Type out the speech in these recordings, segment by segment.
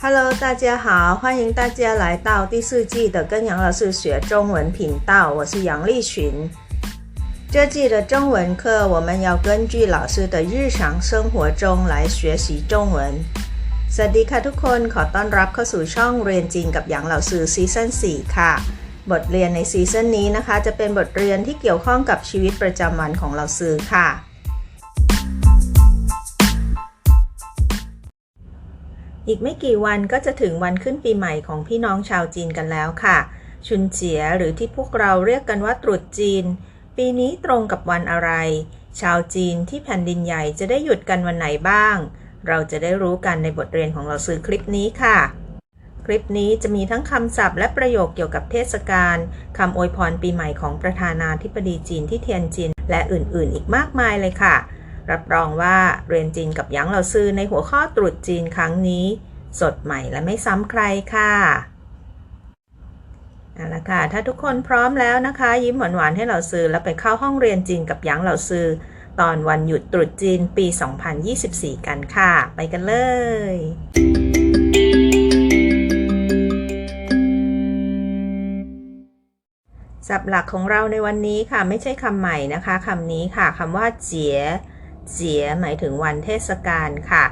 Hello，大家好，欢迎大家来到第四季的跟杨老师学中文频道，我是杨丽群。这季的中文课，我们要根据老师的日常生活中来学习中文。สวัสดีค่ะทุกคนขอต้อนรับเข้าสู่ช่องเรียนจีนกับหยางเหล่าซื้อซีซั่น4ค่ะ บทเรียนในซีซั่นนี้นะคะ จะเป็นบทเรียนที่เกี่ยวข้องกับชีวิตประจำวันของเราซื้อค่ะ อีกไม่กี่วันก็จะถึงวันขึ้นปีใหม่ของพี่น้องชาวจีนกันแล้วค่ะ ชุนเจียหรือที่พวกเราเรียกกันว่าตรุษจีน ปีนี้ตรงกับวันอะไร ชาวจีนที่แผ่นดินใหญ่จะได้หยุดกันวันไหนบ้าง เราจะได้รู้กันในบทเรียนของเราซื้อคลิปนี้ค่ะ คลิปนี้จะมีทั้งคำศัพท์และประโยคเกี่ยวกับเทศกาลคำอวยพรปีใหม่ของประธานาธิบดีจีนที่เทียนจินและอื่นๆ อีกมากมายเลยค่ะ รับรองว่าเรียนจีนกับหยางเหล่าซื้อในหัวข้อตรุษจีนครั้งนี้ สดใหม่และไม่ซ้ำใครค่ะเอาละค่ะ ถ้าทุกคนพร้อมแล้วนะคะ ยิ้มหวานๆให้เราซื้อแล้วไปเข้าห้องเรียนจีนกับหยางเหล่าซื้อตอนวันหยุดตรุษจีนปี 2024 กันค่ะ ไปกันเลยศัพท์หลักของเราในวันนี้ค่ะ ไม่ใช่คำใหม่นะคะคำนี้ค่ะคำว่าเจี๋ย เจี๋ยหมายถึงวันเทศกาลค่ะ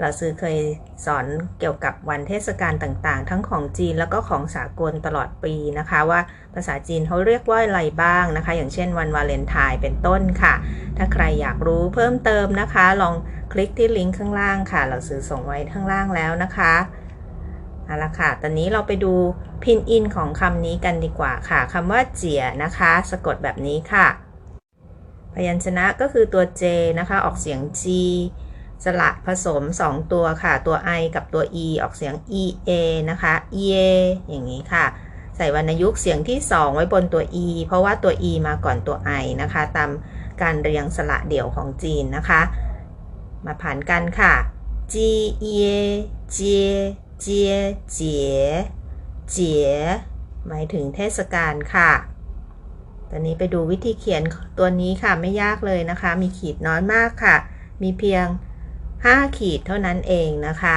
เราซื้อเคยสอนเกี่ยวกับวันเทศกาลต่างๆ ทั้งของจีนแล้วก็ของสากลตลอดปีนะคะ ว่าภาษาจีนเขาเรียกว่าอะไรบ้างนะคะ อย่างเช่นวันวาเลนไทน์เป็นต้นค่ะ ถ้าใครอยากรู้เพิ่มเติมนะคะ ลองคลิกที่ลิงก์ข้างล่างค่ะ เราซื้อส่งไว้ข้างล่างแล้วนะคะเอาละค่ะ ตอนนี้เราไปดูพินอินของคำนี้กันดีกว่าค่ะ คำว่าเจียนะคะ สะกดแบบนี้ค่ะ พยัญชนะก็คือตัว J นะคะ ออกเสียง G สระผสม 2 ตัวค่ะ ตัว I กับตัว E ออกเสียง E A นะคะ E A อย่างนี้ค่ะ ใส่วรรณยุกต์เสียงที่ 2 ไว้บนตัว E เพราะว่าตัว E มาก่อนตัว I นะคะ ตามการเรียงสระเดี่ยวของจีนนะคะ มาผ่านกันค่ะ G E A J J เจี๋ยเจี๋ยหมายถึงเทศกาลค่ะ ตอนนี้ไปดูวิธีเขียนตัวนี้ค่ะไม่ยากเลยนะคะ มีขีดน้อยมากค่ะ มีเพียง 5 ขีดเท่านั้นเองนะคะ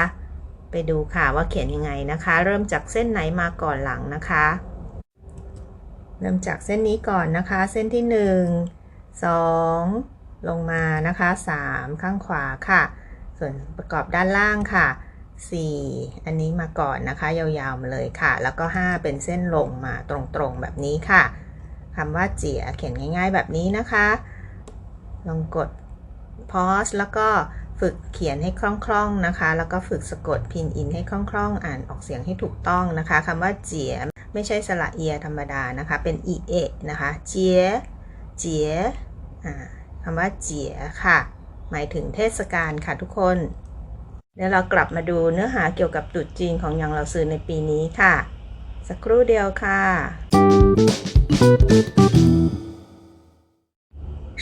ไปดูค่ะว่าเขียนยังไงนะคะ เริ่มจากเส้นไหนมาก่อนหลังนะคะ เริ่มจากเส้นนี้ก่อนนะคะ เส้นที่ 1 2 ลงมานะคะ 3 ข้างขวาค่ะ ส่วนประกอบด้านล่างค่ะ 4 อันนี้มาก่อนนะคะ ยาวๆมาเลยค่ะ แล้วก็ 5 เป็นเส้นลงมาตรงๆแบบนี้ค่ะ คำว่าเจี๋ยเขียนง่ายๆแบบนี้นะคะ ลองกด pause แล้วก็ฝึกเขียนให้คล่องๆนะคะ แล้วก็ฝึกสะกดพินอินให้คล่องๆ อ่านออกเสียงให้ถูกต้องนะคะคำว่าเจี๋ยไม่ใช่สระเอียธรรมดานะคะ เป็นอีเอะนะคะ เจี๋ยเจี๋ยคำว่าเจี๋ยค่ะ หมายถึงเทศกาลค่ะทุกคนเดี๋ยวเรากลับมาดูเนื้อหาเกี่ยวกับตรุษจีนของยังเราซื้อในปีนี้ค่ะ สักครู่เดียวค่ะ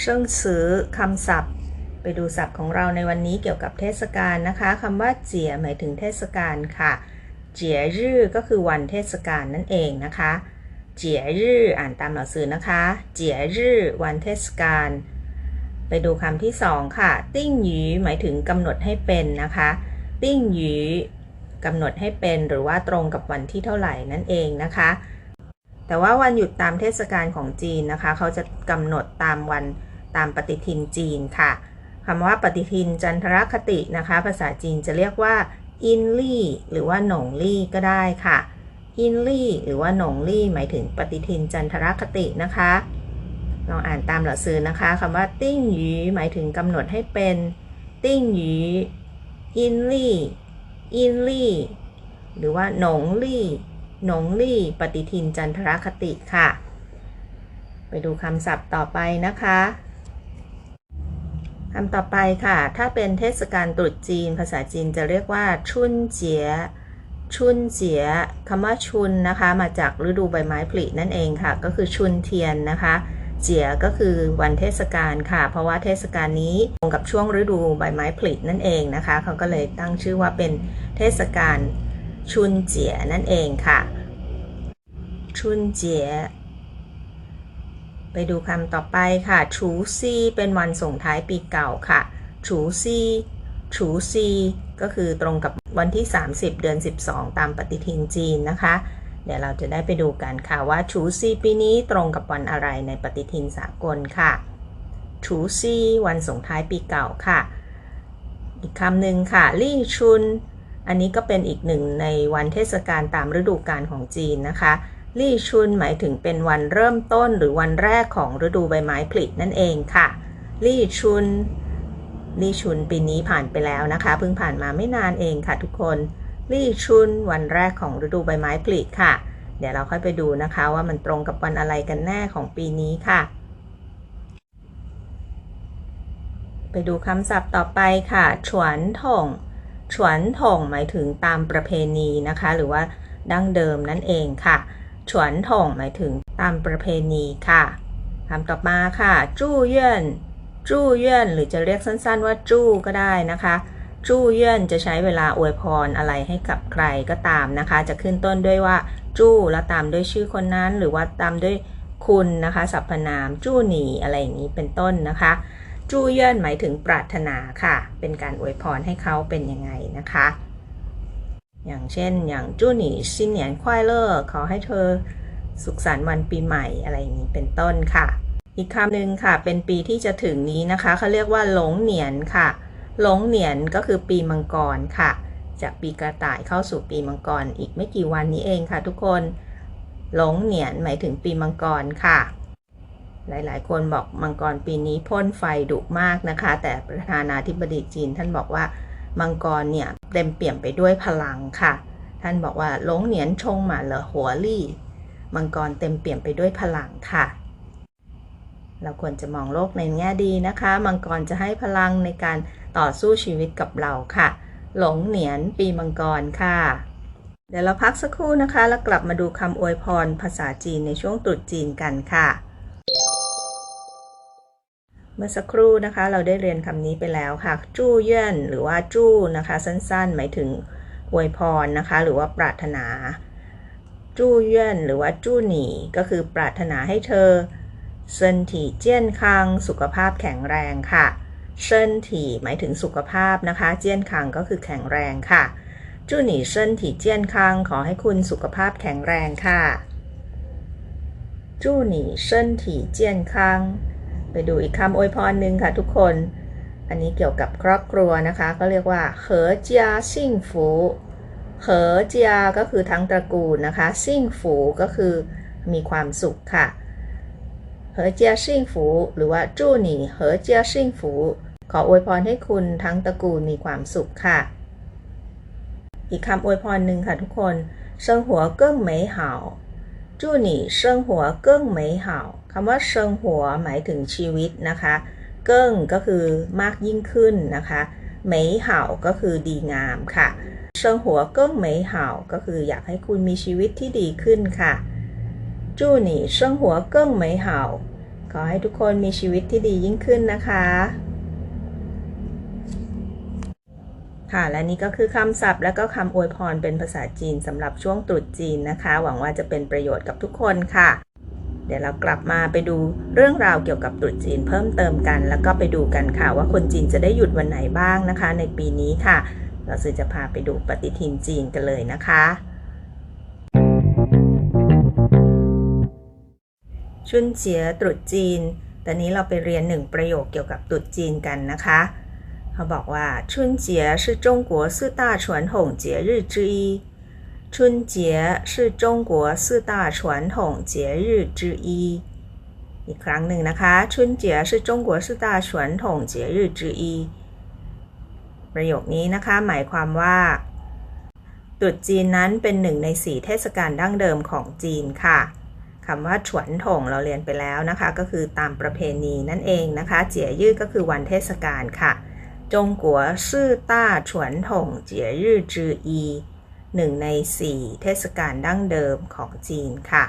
เชิงซือคำศัพท์ ไปดูศัพท์ของเราในวันนี้เกี่ยวกับเทศกาลนะคะคำว่าเจี๋ยหมายถึงเทศกาลค่ะ เจี๋ยรื่อก็คือวันเทศกาลนั่นเองนะคะ เจี๋ยรื่ออ่านตามหนังสือนะคะ เจี๋ยรื่อวันเทศกาลไปดูคำที่สองค่ะ ติ้งหยีหมายถึงกำหนดให้เป็นนะคะ ติ้งหยีกำหนดให้เป็นหรือว่าตรงกับวันที่เท่าไหร่นั่นเองนะคะ แต่ว่าวันหยุดตามเทศกาลของจีนนะคะ เขาจะกำหนดตามวันตามปฏิทินจีนค่ะคำว่าปฏิทินจันทรคตินะคะ ภาษาจีนจะเรียกว่าอินลี่หรือว่าหนงลี่ก็ได้ค่ะอินลี่หรือว่าหนงลี่หมายถึงปฏิทินจันทรคตินะคะลองอ่านตามหลักสือนะคะคำว่าติ้งหยีหมายถึงกำหนดให้เป็น ติ้งหยีอินลี่อินลี่หรือว่าหนงลี่ หนงลี่ปฏิทินจันทรคติค่ะ ไปดูคำศัพท์ต่อไปนะคะคำต่อไปค่ะ ถ้าเป็นเทศกาลตรุษจีน ภาษาจีนจะเรียกว่า ชุนเจีย ชุนเจียคำว่าชุนนะคะ มาจากฤดูใบไม้ผลินั่นเองค่ะ ก็คือชุนเทียนนะคะ เจียก็คือวันเทศกาลค่ะ เพราะว่าเทศกาลนี้ตรงกับช่วงฤดูใบไม้ผลินั่นเองนะคะ เขาก็เลยตั้งชื่อว่าเป็นเทศกาล ชุนเจียนั่นเองค่ะ ชุนเจียไปดูคำต่อไปค่ะ ชูซีเป็นวันส่งท้ายปีเก่าค่ะ ชูซีชูซีก็คือตรงกับวันที่ 30 เดือน 12 ตามปฏิทินจีนนะคะ เดี๋ยวเราจะได้ไปดูกันค่ะว่าชูซีปีนี้ตรงกับวันอะไรในปฏิทินสากลค่ะ ชูซีวันส่งท้ายปีเก่าค่ะ อีกคำหนึ่งค่ะ ลี่ชุน อันนี้ก็เป็นอีกหนึ่งในวันเทศกาลตามฤดูกาลของจีนนะคะลี่ชุนหมายถึงเป็นวันเริ่มต้นหรือวันแรกของฤดูใบไม้ผลินั่นเองค่ะลี่ชุนลี่ชุนปีนี้ผ่านไปแล้วนะคะเพิ่งผ่านมาไม่นานเองค่ะทุกคนลี่ชุนวันแรกของฤดูใบไม้ผลิค่ะ เดี๋ยวเราค่อยไปดูนะคะว่ามันตรงกับวันอะไรกันแน่ของปีนี้ค่ะ ไปดูคำศัพท์ต่อไปค่ะ ฉวนถง ฉวนถงหมายถึงตามประเพณีนะคะ หรือว่าดั้งเดิมนั่นเองค่ะ ฉวนถงหมายถึงตามประเพณีค่ะคำต่อมาค่ะ จู้เย่นจู้เย่นหรือจะเรียกสั้นๆว่าจู้ก็ได้นะคะ จู้เย่นจะใช้เวลาอวยพรอะไรให้กับใครก็ตามนะคะ จะขึ้นต้นด้วยว่า จู้แล้วตามด้วยชื่อคนนั้น หรือว่าตามด้วยคุณนะคะ สรรพนามจู้หนีอะไรอย่างนี้เป็นต้นนะคะ จู้เย่นหมายถึงปรารถนาค่ะ เป็นการอวยพรให้เขาเป็นยังไงนะคะ อย่างเช่นอย่างจู้หนีซินเหนียนควายเลอร์ขอให้เธอสุขสันต์วันปีใหม่อะไรอย่างนี้เป็นต้นค่ะ อีกคำหนึ่งค่ะ เป็นปีที่จะถึงนี้นะคะเขาเรียกว่าหลงเหนียนค่ะหลงเหนียนก็คือปีมังกรค่ะ จากปีกระต่ายเข้าสู่ปีมังกรอีกไม่กี่วันนี้เองค่ะ ทุกคนหลงเหนียนหมายถึงปีมังกรค่ะ หลายๆ คนบอกมังกรปีนี้พ่นไฟดุมากนะคะ แต่ประธานาธิบดีจีนท่านบอกว่ามังกรเนี่ยเต็มเปี่ยมไปด้วยพลังค่ะ ท่านบอกว่าหลงเหนียนชงหมาเหลอหัวลี่ มังกรเต็มเปี่ยมไปด้วยพลังค่ะ เราควรจะมองโลกในแง่ดีนะคะ มังกรจะให้พลังในการต่อสู้ชีวิตกับเราค่ะ หลงเหนียนปีมังกรค่ะ เดี๋ยวเราพักสักครู่นะคะ แล้วกลับมาดูคำอวยพรภาษาจีนในช่วงตรุษจีนกันค่ะ เมื่อสักครู่นะคะ เราได้เรียนคำนี้ไปแล้วค่ะ จู้เย่นหรือว่าจู้นะคะ สั้นๆ หมายถึงอวยพรนะคะ หรือว่าปรารถนา จู้เย่นหรือว่าจู้หนีก็คือปรารถนาให้เธอเซินถีเจี้ยนคังสุขภาพแข็งแรงค่ะเซินถีหมายถึงสุขภาพนะคะ เจี้ยนคังก็คือแข็งแรงค่ะจู้หนีเซินถีเจี้ยนคังขอให้คุณสุขภาพแข็งแรงค่ะจู้หนีเซินถีเจี้ยนคัง ไปดูอีกคำอวยพรหนึ่งค่ะทุกคน อันนี้เกี่ยวกับครอบครัวนะคะ ก็เรียกว่าเหอเจียซิ่งฟูเหอเจียก็คือทั้งตระกูลนะคะ ซิ่งฟูก็คือมีความสุขค่ะเหอเจียซิ่งฟูหรือว่าจู้หนีเหอเจียซิ่งฟูขออวยพรให้คุณทั้งตระกูลมีความสุขค่ะ อีกคำอวยพรหนึ่งค่ะทุกคน生活更美好 จู้หนี่เซิงหัวเกิ้งเหคำว่าเซิงหัวหมายถึงชีวิตนะคะ เกิ้งก็คือมากยิ่งขึ้นนะคะ美好ก็คือดีงามค่ะเซิงหัวเกื้อ美好ก็คืออยากให้คุณมีชีวิตที่ดีขึ้นค่ะจู้หนี่เซิงหัวเกิ้งเหขอให้ทุกคนมีชีวิตที่ดียิ่งขึ้นนะคะ ค่ะ และนี่ก็คือคำศัพท์และก็คำอวยพรเป็นภาษาจีนสำหรับช่วงตรุษจีนนะคะ หวังว่าจะเป็นประโยชน์กับทุกคนค่ะ เดี๋ยวเรากลับมาไปดูเรื่องราวเกี่ยวกับตรุษจีนเพิ่มเติมกัน แล้วก็ไปดูกันค่ะว่าคนจีนจะได้หยุดวันไหนบ้างนะคะ ในปีนี้ค่ะ เราซื้อจะพาไปดูปฏิทินจีนกันเลยนะคะ ชุนเจียตรุษจีน ตอนนี้เราไปเรียนหนึ่งประโยคเกี่ยวกับตรุษจีนกันนะคะ เขาบอกว่า春节是中国四大传统节日之一春节是中国四大传统节日之一อีกครั้งหนึ่งนะคะ春节是中国四大传统节日之一ประโยคนี้นะคะ หมายความว่าตรุษจีนนั้นเป็นหนึ่งในสี่เทศกาลดั้งเดิมของจีนค่ะคำว่าฉวนถงเราเรียนไปแล้วนะคะ ก็คือตามประเพณีนั่นเองนะคะ เจียยืดก็คือวันเทศกาลค่ะ จงกัวซื่อต้าฉวนถงเจียยืดจืออีหนึ่งในสี่เทศกาลดั้งเดิมของจีนค่ะ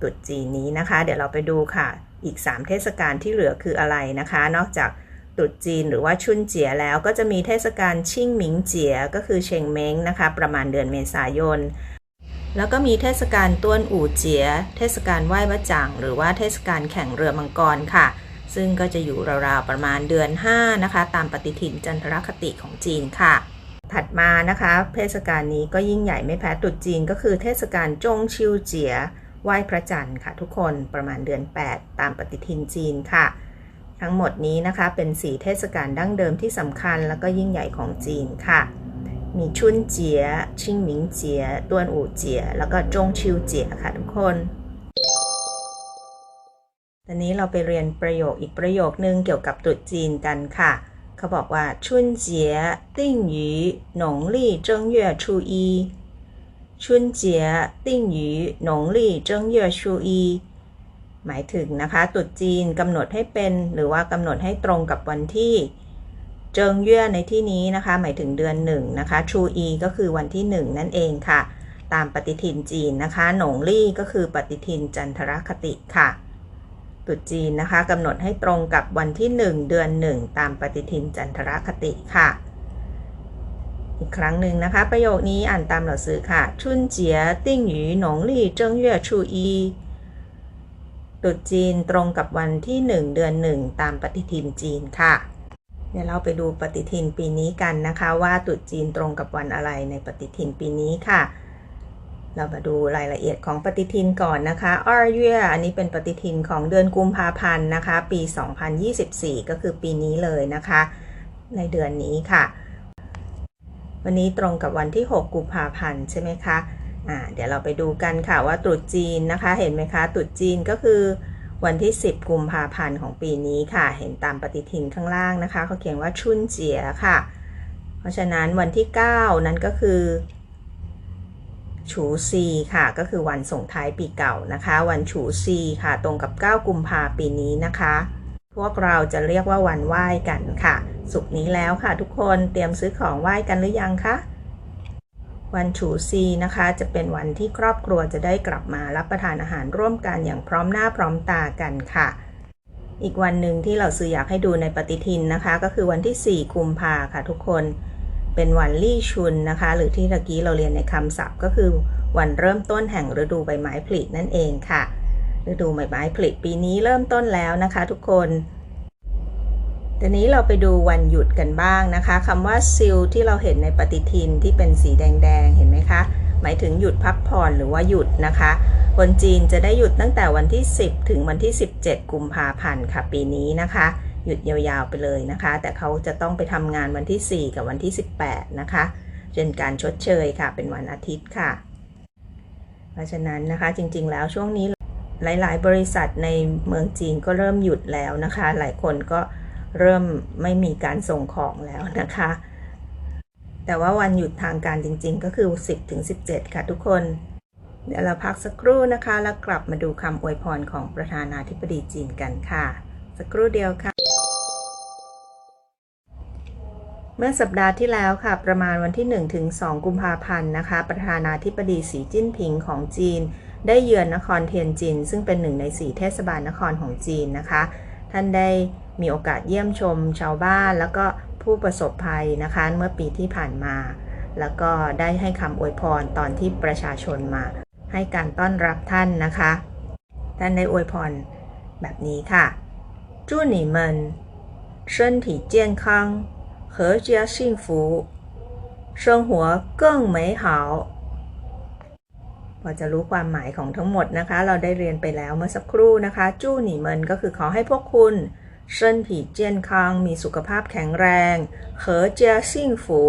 ตรุษจีนนี้นะคะ เดี๋ยวเราไปดูค่ะ อีก 3 เทศกาลที่เหลือคืออะไรนะคะ นอกจากตรุษจีนหรือว่าชุนเจียแล้วก็จะมีเทศกาลชิ่งหมิงเจียก็คือเชงเม้งนะคะ ประมาณเดือนเมษายน แล้วก็มีเทศกาลต้วนอู่เจีย เทศกาลไหว้พระจังหรือว่าเทศกาลแข่งเรือมังกรค่ะ ซึ่งก็จะอยู่ราวๆประมาณเดือน 5 นะคะ ตามปฏิทินจันทรคติของจีนค่ะ ถัดมานะคะเทศกาลนี้ก็ยิ่งใหญ่ไม่แพ้ตรุษจีนก็คือเทศกาลจงชิวเจียไหว้พระจันทร์ค่ะทุกคนประมาณเดือน 8 ตามปฏิทินจีนค่ะ ทั้งหมดนี้นะคะเป็นสีเทศกาลดั้งเดิมที่สำคัญแล้วก็ยิ่งใหญ่ของจีนค่ะมีชุนเจียชิงหมิงเจียต้วนอู่เจีย แล้วก็จงชิวเจียค่ะทุกคน วันนี้เราไปเรียนประโยคอีกประโยคนึงเกี่ยวกับตรุษจีนกันค่ะ เขาบอกว่าชุนเจียติ่งหยู่หนงลี่เจิ้งเย่ชูอีชุนเจียติ่งหยู่หนงลี่เจิ้งเย่ชูอีหมายถึงนะคะตรุษจีนกำหนดให้เป็น หรือว่ากำหนดให้ตรงกับวันที่ เจิงเย่อในที่นี้นะคะ หมายถึงเดือนหนึ่งนะคะชูอีก็คือวันที่หนึ่งนั่นเองค่ะ ตามปฏิทินจีนนะคะ หนงลี่ก็คือปฏิทินจันทรคติค่ะ รุษจีนนะคะกำหนดให้ตรงกับวันที่ 1 เดือน 1 ตามปฏิทินจันทรคติค่ะ อีกครั้งหนึ่งนะคะ ประโยคนี้อ่านตามหนังสือค่ะ ชุนเจียติ้งหยูหนงลี่เจิ้งเย่ชูอีตรุษจีนตรงกับวันที่ 1 เดือน 1 ตามปฏิทินจีนค่ะ เดี๋ยวเราไปดูปฏิทินปีนี้กันนะคะ ว่าตรุษจีนตรงกับวันอะไรในปฏิทินปีนี้ค่ะ เรามาดูรายละเอียดของปฏิทินก่อนนะคะอร์เยอันนี้เป็นปฏิทินของเดือนกุมภาพันธ์นะคะ ปี 2024 ก็คือปีนี้เลยนะคะ ในเดือนนี้ค่ะ วันนี้ตรงกับวันที่ 6 กุมภาพันธ์ใช่ไหมคะอ่าเดี๋ยวเราไปดูกันค่ะว่าตรุษจีนนะคะ เห็นไหมคะตรุษจีนก็คือวันที่ 10 กุมภาพันธ์ของปีนี้ค่ะ เห็นตามปฏิทินข้างล่างนะคะเขาเขียนว่าชุนเจียค่ะ เพราะฉะนั้นวันที่ 9 นั้นก็คือ ฉูซีค่ะ ก็คือวันส่งท้ายปีเก่านะคะ วันฉูซีค่ะ ตรงกับ 9 กุมภาปีนี้นะคะ พวกเราจะเรียกว่าวันไหว้กันค่ะ สุกนี้แล้วค่ะทุกคนเตรียมซื้อของไหว้กันหรือยังคะวันฉูซีนะคะ จะเป็นวันที่ครอบครัวจะได้กลับมารับประทานอาหารร่วมกันอย่างพร้อมหน้าพร้อมตากันค่ะ อีกวันหนึ่งที่เราซื้ออยากให้ดูในปฏิทินนะคะ ก็คือวันที่ 4 กุมภาค่ะทุกคน เป็นวันลี่ชุนนะคะ หรือที่ตะกี้เราเรียนในคำศัพท์ก็คือวันเริ่มต้นแห่งฤดูใบไม้ผลินั่นเองค่ะ ฤดูใบไม้ผลิปีนี้เริ่มต้นแล้วนะคะทุกคนทีนี้เราไปดูวันหยุดกันบ้างนะคะคำว่าซิลที่เราเห็นในปฏิทินที่เป็นสีแดงๆ เห็นไหมคะ หมายถึงหยุดพักผ่อนหรือว่าหยุดนะคะ คนจีนจะได้หยุดตั้งแต่วันที่ 10 ถึงวันที่ 17 กุมภาพันธ์ค่ะปีนี้นะคะ หยุดยาวๆไปเลยนะคะ แต่เขาจะต้องไปทำงานวันที่ 4 กับวันที่ 18 นะคะเป็นการชดเชยค่ะ เป็นวันอาทิตย์ค่ะ เพราะฉะนั้นนะคะจริงๆแล้วช่วงนี้หลาย ๆ บริษัทในเมืองจีนก็เริ่มหยุดแล้วนะคะ หลายคนก็เริ่มไม่มีการส่งของแล้วนะคะ แต่ว่าวันหยุดทางการจริง ๆ ก็คือ 10ถึง17 ค่ะทุกคน เดี๋ยวเราพักสักครู่นะคะ แล้วกลับมาดูคำอวยพรของประธานาธิบดีจีนกันค่ะ สักครู่เดียวค่ะ เมื่อสัปดาห์ที่แล้วค่ะ ประมาณวันที่ 1 ถึง 2 กุมภาพันธ์นะคะ ประธานาธิบดีสีจิ้นผิงของจีน ได้เยือนนครเทียนจิน ซึ่งเป็นหนึ่งในสี่เทศบาลนครของจีนนะคะ ท่านได้มีโอกาสเยี่ยมชมชาวบ้านแล้วก็ผู้ประสบภัยนะคะ เมื่อปีที่ผ่านมา แล้วก็ได้ให้คำอวยพรตอนที่ประชาชนมา ให้การต้อนรับท่านนะคะ ท่านได้อวยพรแบบนี้ค่ะ祝你们身体健康 阖家幸福生活更美好พอจะรู้ความหมายของทั้งหมดนะคะ เราได้เรียนไปแล้วเมื่อสักครู่นะคะจู้หนีเมินก็คือขอให้พวกคุณเชิญผีเจียนคังมีสุขภาพแข็งแรงเหอเจียซิ่งฝู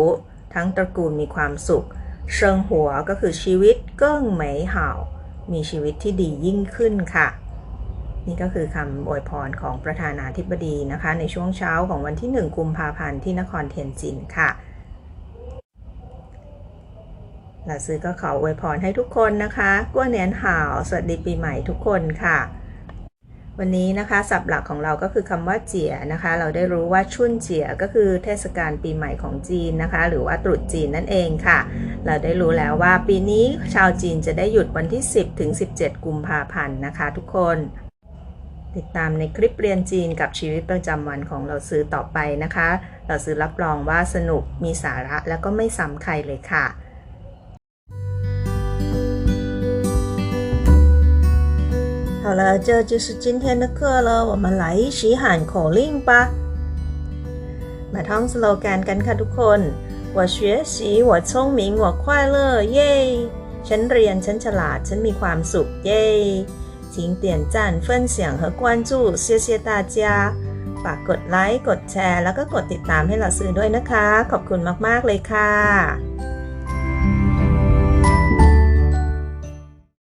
ทั้งตระกูลมีความสุข เชิงหัวก็คือชีวิตเกิ้งเหมยเห่า มีชีวิตที่ดียิ่งขึ้นค่ะ นี่ก็คือคำอวยพรของประธานาธิบดีนะคะ ในช่วงเช้าของวันที่ 1 กุมภาพันธ์ที่นครเทียนจินค่ะหลาซื้อก็ขออวยพรให้ทุกคนนะคะกัวเนียนห่าวสวัสดีปีใหม่ทุกคนค่ะ วันนี้นะคะศัพท์หลักของเราก็คือคำว่าเจียนะคะ เราได้รู้ว่าชุนเจียก็คือเทศกาลปีใหม่ของจีนนะคะ หรือว่าตรุษจีนนั่นเองค่ะ เราได้รู้แล้วว่าปีนี้ชาวจีนจะได้หยุดวันที่ 10 ถึง 17 กุมภาพันธ์นะคะ ทุกคน ติดตามในคลิปเรียนจีนกับชีวิตประจำวันของเราซื้อต่อไปนะคะ เราซื้อรับรองว่าสนุกมีสาระแล้วก็ไม่ซ้ำใครเลยค่ะ 好了，这就是今天的课了。我们来一起喊口令吧。มาท่องสโลแกนกันค่ะทุกคน 我学习我聪明我快乐เย้ฉันเรียนฉันฉลาดฉันมีความสุขเย้ 请点赞分享和关注谢谢大家ฝากกดไลค์ กดแชร์ แล้วก็กดติดตามให้เราซื้อด้วยนะคะ ขอบคุณมาก ๆ เลยค่ะ